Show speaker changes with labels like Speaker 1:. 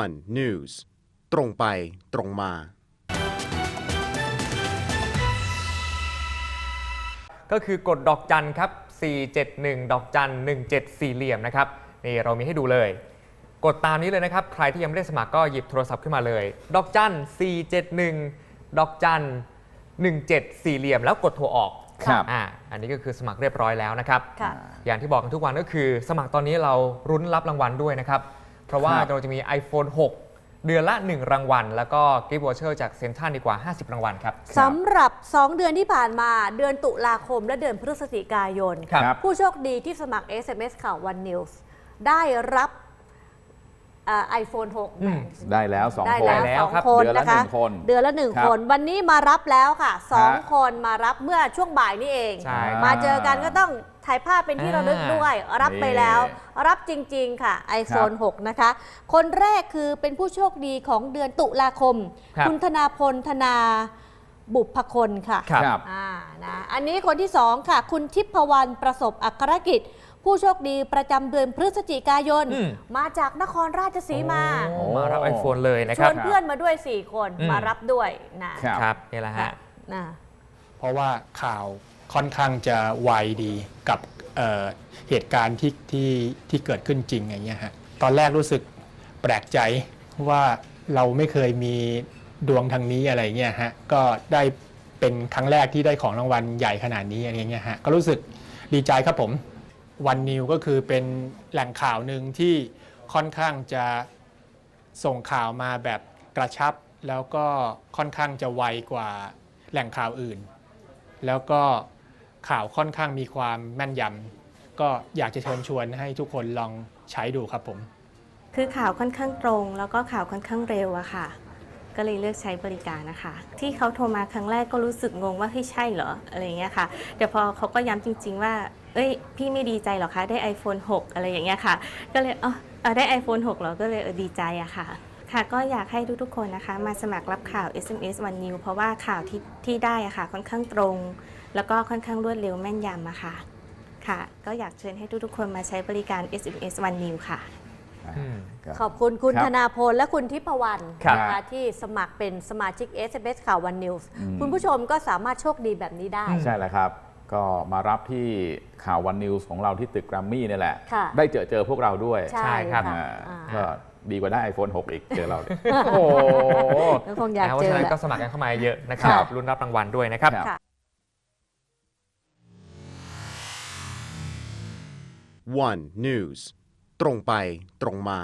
Speaker 1: one news ตรงไปตรงมา
Speaker 2: ก็คือกดดอกจันครับ 471 ดอกจัน 17 สี่เหลี่ยมนะครับนี่เรามีให้ดูเลย กดตามนี้เลยนะครับ ใครที่ยังไม่ได้สมัครก็หยิบโทรศัพท์ขึ้นมาเลย ดอกจัน 471 ดอกจัน 17 สี่เหลี่ยม แล้วกดโทรออก
Speaker 3: ครับ
Speaker 2: อ่าอันนี้ก็คือสมัครเรียบร้อยแล้วนะครับ
Speaker 4: ค่ะ
Speaker 2: อย่างที่บอกกันทุกวันก็คือ สมัครตอนนี้เรารุ้นรับรางวัลด้วยนะครับ เพราะว่า
Speaker 3: ครับ
Speaker 2: เราจะมี iPhone 6 เดือนละ 1 รางวัล แล้วก็กิฟต์วอเชอร์จากเซ็นทรัลดีกว่า 50 รางวัลครับ
Speaker 4: สำหรับ 2 เดือนที่ผ่านมาเดือนตุลาคมและเดือนพฤศจิกายน
Speaker 2: ครับ
Speaker 3: ครับ
Speaker 4: ผู้โชคดีที่สมัคร SMS ข่าววันนิวส์ได้รับ ไอโฟน6
Speaker 2: อืม
Speaker 3: ได้แล้วสอง
Speaker 4: ได้
Speaker 3: คน
Speaker 4: แล้ว
Speaker 2: แล้ว
Speaker 4: สอง
Speaker 2: ครับ
Speaker 4: คน
Speaker 3: เดือนละ
Speaker 4: นะคะ
Speaker 3: หนึ่งคน
Speaker 4: เดือนละหนึ่ง
Speaker 3: ครับ
Speaker 4: คนวันนี้มารับแล้วค่ะสอง
Speaker 3: ฮะ
Speaker 4: คนมารับเมื่อช่วงบ่ายนี่เอง
Speaker 2: ใช่
Speaker 4: มาเจอกันก็ต้องถ่ายภาพเป็นที่ระลึกด้วย รับไปแล้ว รับจริง ๆ ค่ะ iPhone 6 นะคะ คนแรกคือเป็นผู้โชคดีของเดือนตุลาคม
Speaker 2: ครับ
Speaker 4: ณธนาพลธนาบุพคลค่ะ
Speaker 2: ครับ
Speaker 3: ครับ
Speaker 4: อ่านะอันนี้คนที่สองค่ะ คุณทิพวรรณประสบอัครกิจ ผู้โชคดีประจำเดือนพฤศจิกายน
Speaker 2: อืม
Speaker 4: มาจากนครราชสีมา
Speaker 2: โอ้มารับ iPhone เลยนะ
Speaker 4: ช
Speaker 2: ครั
Speaker 4: ว
Speaker 2: บ
Speaker 4: นเพื่อนมาด้วย 4 คน
Speaker 2: อืม
Speaker 4: มารับด้วยนะครับ
Speaker 2: ครับนี่แหละฮะ
Speaker 4: นะ
Speaker 5: เพราะว่าข่าวค่อนข้างจะไวดีกับเอ่อเหตุการณ์ที่ที่ที่เกิดขึ้นจริงอย่างเงี้ยฮะตอนแรกรู้สึกแปลกใจว่าเราไม่เคยมีดวงทางนี้อะไรเงี้ยฮะก็ได้เป็นครั้งแรกที่ได้ของรางวัลใหญ่ขนาดนี้อะไรเงี้ยฮะก็รู้สึกดีใจครับผม วันนิวก็คือเป็นแหล่งข่าวหนึ่งที่ค่อนข้างจะส่งข่าวมาแบบกระชับ แล้วก็ค่อนข้างจะไวกว่าแหล่งข่าวอื่น แล้วก็ข่าวค่อนข้างมีความแม่นยำก็อยากจะเชิญชวนให้ทุกคนลองใช้ดูครับผม
Speaker 6: คือข่าวค่อนข้างตรง แล้วก็ข่าวค่อนข้างเร็วอะค่ะ ก็เลยเลือกใช้บริการนะคะ ที่เขาโทรมาครั้งแรกก็รู้สึกงงว่าเฮ้ยใช่เหรออะไรเงี้ยค่ะแต่พอเขาก็ย้ำจริง ๆ ว่าเอ้ยพี่ไม่ดีใจเหรอคะได้ iPhone 6 อะไรอย่างเงี้ยค่ะ ก็เลยอ๋อเออได้ iPhone 6เหรอก็เลยดีใจอะค่ะค่ะก็อยากให้ทุกๆคนนะคะ มาสมัครรับข่าว SMS One New เพราะว่าข่าวที่ที่ได้อะค่ะ ค่อนข้างตรง แล้วก็ค่อนข้างรวดเร็วแม่นยำอะค่ะค่ะ ก็อยากเชิญให้ทุกๆคนมาใช้บริการ SMS One New ค่ะ
Speaker 2: อืม
Speaker 4: ขอบคุณคุณ
Speaker 3: ครับ
Speaker 4: ธนาพลและคุณทิพวรรณ
Speaker 2: ครับ
Speaker 4: นะคะที่สมัครเป็นสมาชิก SMS ข่าววันนิวส์
Speaker 3: อืม
Speaker 4: คุณผู้ชมก็สามารถโชคดีแบบนี้ได้
Speaker 3: ใช่แล้วครับ ก็มารับที่ข่าววันนิวส์ของเราที่ตึกแกรมมี่นี่แหละ
Speaker 4: ค่ะ
Speaker 3: ได้เจอเจอพวกเราด้วย
Speaker 4: ใช่
Speaker 2: ใช่ครับ
Speaker 4: ค่ะ
Speaker 3: อ่า
Speaker 4: อ่า
Speaker 3: ก็ดีกว่าได้ iPhone 6 อีกเจอเราเนี่ย โอ้โห
Speaker 4: ก็คงอยาก
Speaker 2: นะเพราะ
Speaker 4: เจอ
Speaker 2: ฉะนั้น
Speaker 4: แหละ
Speaker 2: ก็สมัครกันเข้ามาเยอะนะครับ
Speaker 4: ค่ะ
Speaker 2: รุ้นรับรางวัลด้วยนะครับ
Speaker 3: ครับ
Speaker 4: ค่ะ
Speaker 1: one news ตรงไปตรงมา